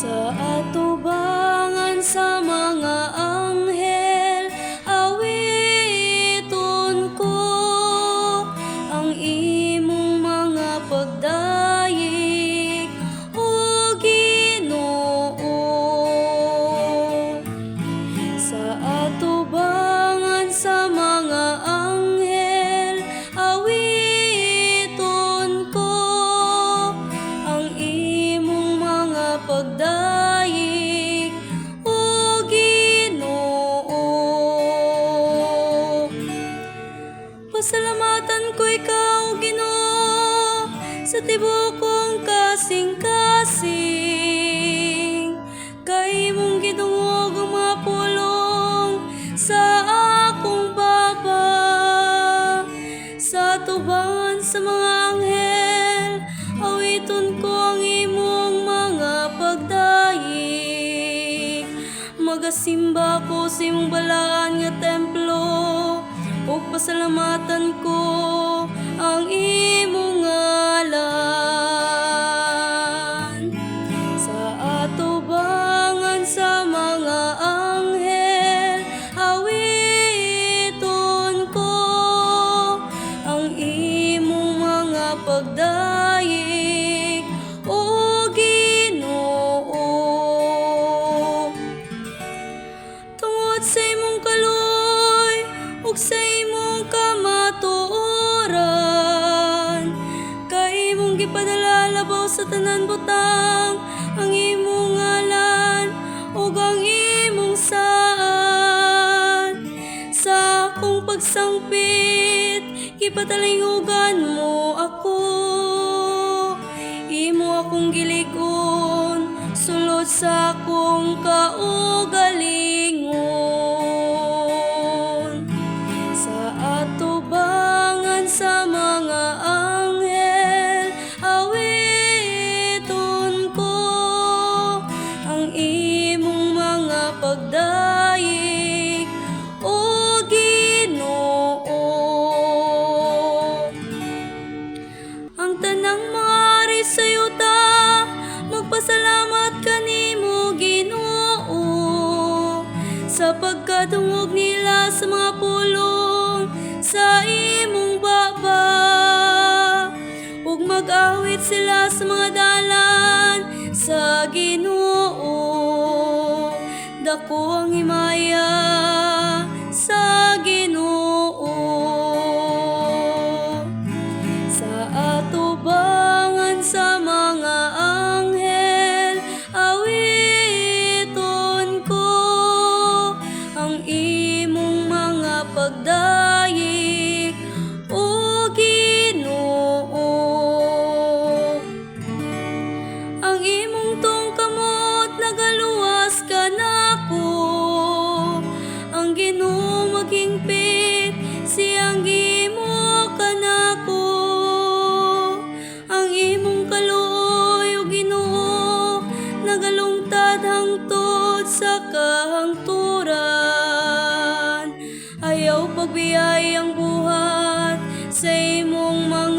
Sa atubangan Pasalamatan ko ikaw, Ginoo, sa tibok kong kasing-kasing. Kay mong gidungog ang mga pulong sa akong baba. Sa tubangan sa mga anghel, awiton ko ang imong mga pagdayig. Magasimba ko sa imong balaan nga templo pasalamatan ko ang imong labaw sa tanan butang ang imong ngalan ug ang imong saan. Sa akong pagsangpit gipatalingugan mo ako. Imo akong giligon sulod sa akong kaugalingon sa pagkatungog nila sa mga pulong sa imong baba ug mag-awit sila sa mga dalan sa kahangturan ayaw pagbiyay ang buhat sa imong mga